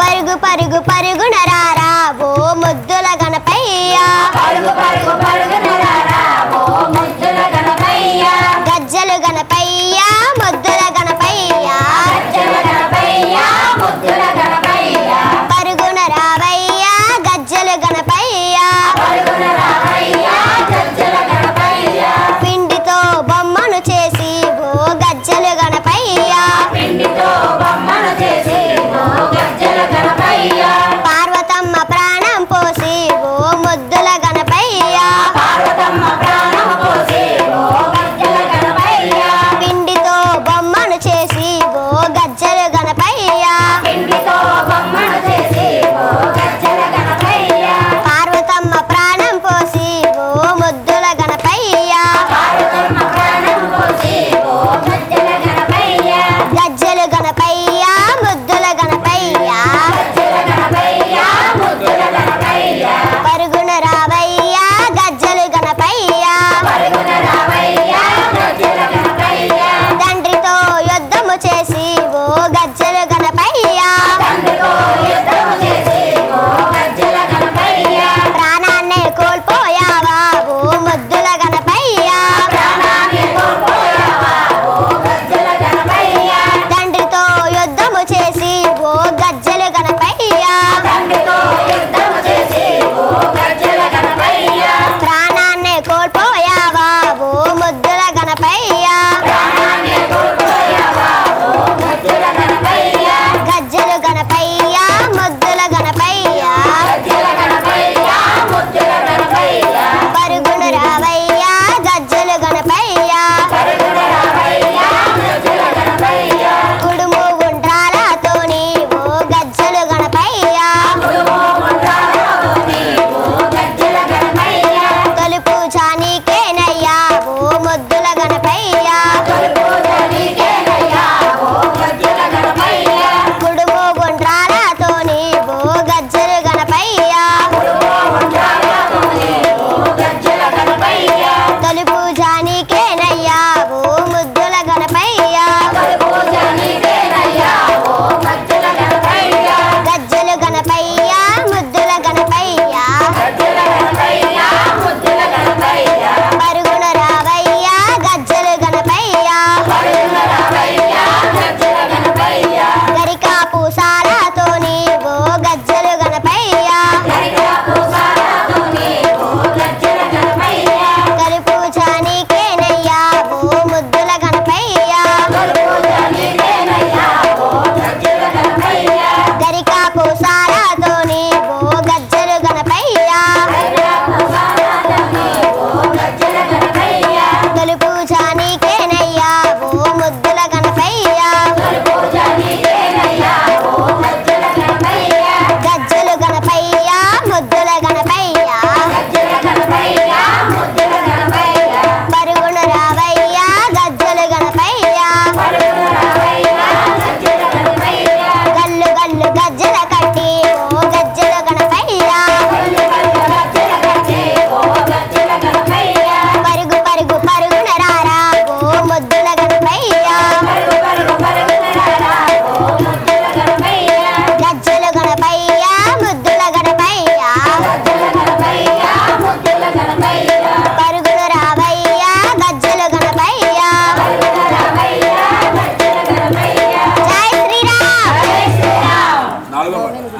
పరుగు పరుగు పరుగున రారా. ఓ ముద్దుల గణపయ్య. గజ్జలు ஐயா Hollywood.